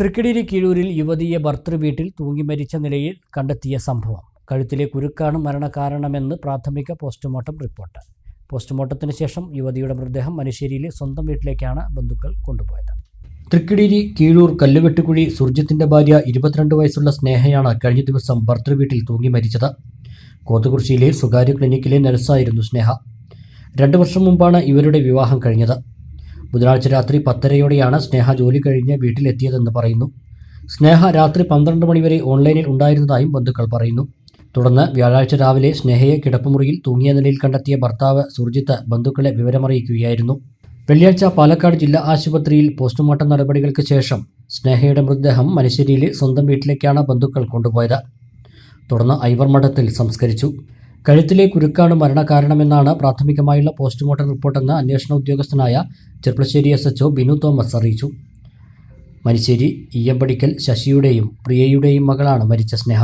തൃക്കടിരി കീഴൂരിൽ യുവതിയെ ഭർത്തൃ വീട്ടിൽ തൂങ്ങി മരിച്ച നിലയിൽ കണ്ടെത്തിയ സംഭവം. കഴുത്തിലെ കുരുക്കാണ് മരണകാരണമെന്ന് പ്രാഥമിക പോസ്റ്റ്മോർട്ടം റിപ്പോർട്ട്. പോസ്റ്റ്മോർട്ടത്തിന് ശേഷം യുവതിയുടെ മൃതദേഹം മനുശ്ശേരിയിലെ സ്വന്തം വീട്ടിലേക്കാണ് ബന്ധുക്കൾ കൊണ്ടുപോയത്. തൃക്കിടിരി കീഴൂർ കല്ലുവെട്ടുകുഴി സുർജിത്തിന്റെ ഭാര്യ ഇരുപത്തിരണ്ട് വയസ്സുള്ള സ്നേഹയാണ് കഴിഞ്ഞ ദിവസം ഭർത്തൃ വീട്ടിൽ തൂങ്ങി മരിച്ചത്. കോത്തുകുറിശ്ശിയിലെ സ്വകാര്യ ക്ലിനിക്കിലെ നഴ്സായിരുന്നു സ്നേഹ. രണ്ട് വർഷം മുമ്പാണ് ഇവരുടെ വിവാഹം കഴിഞ്ഞത്. ബുധനാഴ്ച രാത്രി പത്തരയോടെയാണ് സ്നേഹ ജോലി കഴിഞ്ഞ് വീട്ടിലെത്തിയതെന്ന് പറയുന്നു. സ്നേഹ രാത്രി പന്ത്രണ്ട് മണിവരെ ഓൺലൈനിൽ ഉണ്ടായിരുന്നതായും ബന്ധുക്കൾ പറയുന്നു. തുടർന്ന് വ്യാഴാഴ്ച രാവിലെ സ്നേഹയെ കിടപ്പുമുറിയിൽ തൂങ്ങിയ നിലയിൽ കണ്ടെത്തിയ ഭർത്താവ് സുർജിത്ത് ബന്ധുക്കളെ വിവരമറിയിക്കുകയായിരുന്നു. വെള്ളിയാഴ്ച പാലക്കാട് ജില്ലാ ആശുപത്രിയിൽ പോസ്റ്റ്മോർട്ടം നടപടികൾക്ക് ശേഷം സ്നേഹയുടെ മൃതദേഹം മനുശ്ശേരിയിലെ സ്വന്തം വീട്ടിലേക്കാണ് ബന്ധുക്കൾ കൊണ്ടുപോയത്. തുടർന്ന് ഐവർ മഠത്തിൽ സംസ്കരിച്ചു. കഴുത്തിലെ കുരുക്കാണ് മരണകാരണമെന്നാണ് പ്രാഥമികമായുള്ള പോസ്റ്റ്മോർട്ടം റിപ്പോർട്ടെന്ന് അന്വേഷണ ഉദ്യോഗസ്ഥനായ ചെർപ്പളശ്ശേരി എസ് എച്ച്ഒ ബിനു തോമസ് അറിയിച്ചു. മരിശ്ശേരി ഇയ്യമ്പടിക്കൽ ശശിയുടെയും പ്രിയയുടെയും മകളാണ് മരിച്ച സ്നേഹ.